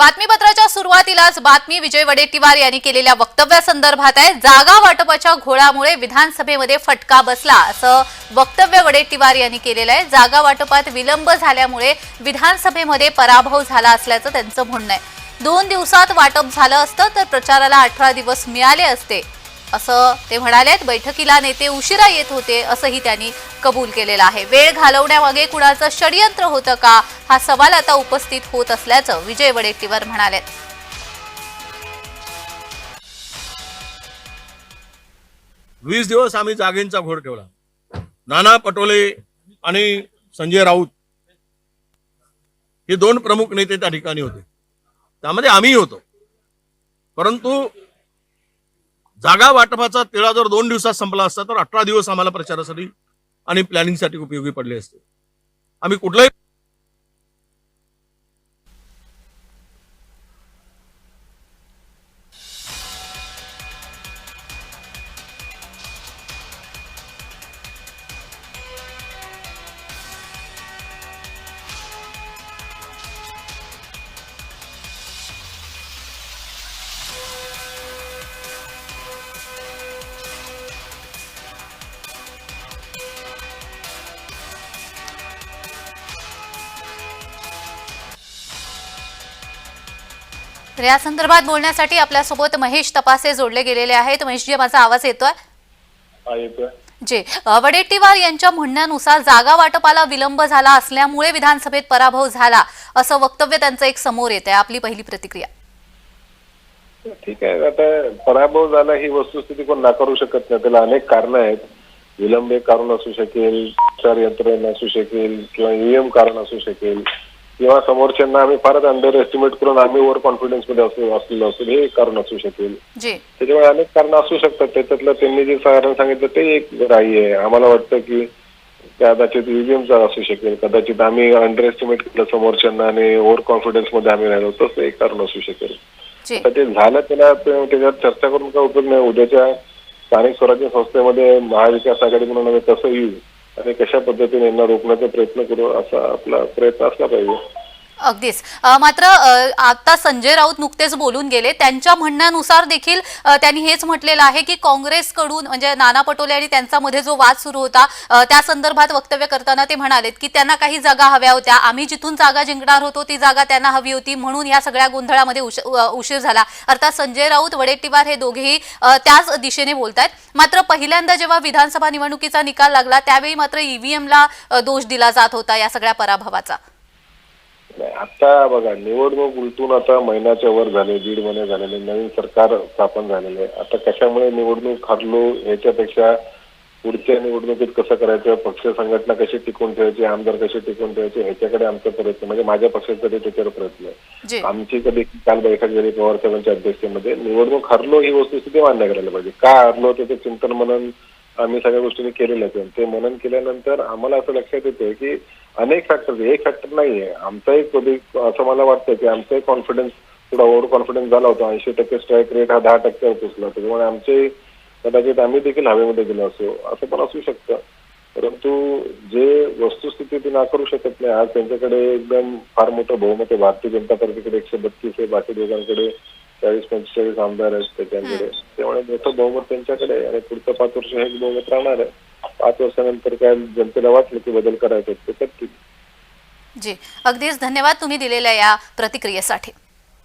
बातमीपत्राच्या सुरुवातीलाच बातमी विजय वडेट्टीवार यांनी केलेल्या वक्तव्यासंदर्भात आहे. जागा वाटपाच्या घोळामुळे विधानसभेमध्ये फटका बसला असं वक्तव्य वडेट्टीवार यांनी केलेलं आहे. जागा वाटपात विलंब झाल्यामुळे विधानसभेमध्ये पराभव झाला असल्याचं त्यांचं म्हणणं आहे. दोन दिवसात वाटप झालं असतं तर प्रचाराला अठरा दिवस मिळाले असते. असं ते म्हणालेत बैठकीला नेते उशिरा येत होते असंही त्यांनी कबूल केलेलं आहे. वेळ घालवण्यामागे कुणाचं षडयंत्र होतं का? हा सवाल आता उपस्थित होत असल्याचं विजय वडेट्टीवार म्हणालेत. वीस दिवस आम्ही जागेंचा घोड ठेवला. नाना पटोले आणि संजय राऊत हे दोन प्रमुख नेते त्या ठिकाणी होते. त्यामध्ये आम्ही होतो. परंतु जागा वाटपाचा तिळा जर दोन दिवसात संपला असता तर अठरा दिवस आम्हाला प्रचारासाठी आणि प्लॅनिंगसाठी उपयोगी पडले असते. आम्ही कुठलाही तर या संदर्भात बोलण्यासाठी आपल्यासोबत महेश तपासे जोडले गेलेले आहेत. महेशजी माझा आवाज येतोय? हा जे. वडेट्टीवार यांच्या म्हणण्यानुसार जागा वाटपाला विलंब झाला असल्यामुळे विधानसभेत पराभव झाला असं वक्तव्य त्यांचं एक समोर येत आहे आपली पहिली प्रतिक्रिया. ठीक आहे. आता पराभव झाला ही वस्तुस्थिती कोण नाकारू शकत नाही. त्याला अनेक कारण आहेत. विलंब कारण असू शकेल प्रचार यंत्रणा असू शकेल किंवा ईएम कारण असू शकेल. किंवा समोरच्यांना आम्ही फारच अंडर एस्टिमेट करून आम्ही ओव्हर कॉन्फिडन्समध्ये असू असलेलो असेल हे एक कारण असू शकेल. त्याच्यामुळे अनेक कारण असू शकतात. त्याच्यातलं त्यांनी जे कारण सांगितलं ते एक राही आहे. आम्हाला वाटतं की कदाचित ईव्हीएमचा असू शकेल. कदाचित आम्ही अंडर एस्टिमेट केलं समोरच्यांना आणि ओव्हर कॉन्फिडन्समध्ये आम्ही राहिलो तसं एक कारण असू शकेल. जी. आता ते झालं त्याला ते- त्याच्यावर चर्चा करून काय उपयोग नाही. उद्याच्या स्थानिक स्वराज्य संस्थेमध्ये महाविकास आघाडी म्हणून आम्ही कसं येऊ आणि कशा पद्धतीने यांना रोखण्याचा प्रयत्न करू असा आपला प्रयत्न असला पाहिजे. अगदीच. मात्र आता संजय राऊत नुकतेच बोलून गेले. त्यांच्या म्हणण्यानुसार देखील त्यांनी हेच म्हटलेलं आहे की काँग्रेसकडून म्हणजे नाना पटोले आणि त्यांच्यामध्ये जो वाद सुरू होता त्या संदर्भात वक्तव्य करताना ते म्हणालेत की त्यांना काही जागा हव्या होत्या. आम्ही जिथून जागा जिंकणार होतो ती जागा त्यांना हवी होती. म्हणून या सगळ्या गोंधळामध्ये उशीर झाला. अर्थात संजय राऊत वडेट्टीवार हे दोघेही त्याच दिशेने बोलतायत. मात्र पहिल्यांदा जेव्हा विधानसभा निवडणुकीचा निकाल लागला त्यावेळी मात्र ईव्हीएमला दोष दिला जात होता या सगळ्या पराभवाचा. नाही, आता बघा निवडणूक उलटून आता महिन्याच्या वर झाले दीड महिने झालेले नवीन सरकार स्थापन झालेले. आता कशामुळे निवडणूक हरलो याच्यापेक्षा पुढच्या निवडणुकीत कसं करायचं पक्ष संघटना कशी टिकून ठेवायची आमदार कसे टिकून ठेवायचे ह्याच्याकडे आमचा प्रयत्न म्हणजे माझ्या पक्षाचा त्याच्यावर प्रयत्न आहे. आमची कधी काल बैठक झाली पवार साहेबांच्या अध्यक्षतेमध्ये निवडणूक हरलो ही वस्तुस्थिती मान्य करायला पाहिजे. का हरलो त्याचं चिंतन मनन आम्ही सगळ्या गोष्टींनी केलेलं आहे. ते मनन केल्यानंतर आम्हाला असं लक्षात येतं की अनेक फॅक्टर्स एक फॅक्टर नाहीये. आमचाही कधी असं मला वाटतं की आमचाही कॉन्फिडन्स थोडा ओव्हर कॉन्फिडन्स झाला होता. ऐंशी टक्के स्ट्राईक रेट हा दहा टक्क्यावर पोचला त्याच्यामुळे आमचे कदाचित आम्ही देखील हवेमध्ये गेलो असो असं पण असू शकतं. परंतु जे वस्तुस्थिती ती नाकारू शकत नाही. आज त्यांच्याकडे एकदम फार मोठं बहुमत आहे. भारतीय जनता पार्टीकडे एकशे बत्तीस आहे. बाकी दोघांकडे चाळीस पंचेचाळीस आमदार आहेत त्याच्याकडे त्यामुळे मोठं बहुमत त्यांच्याकडे आहे आणि पुढचं पाच वर्ष हे बहुमत राहणार आहे. पाच वर्षानंतर काय जनतेला वाटलं की बदल करायचे ते करतील जी. अगदीच धन्यवाद तुम्ही दिलेल्या या प्रतिक्रियेसाठी.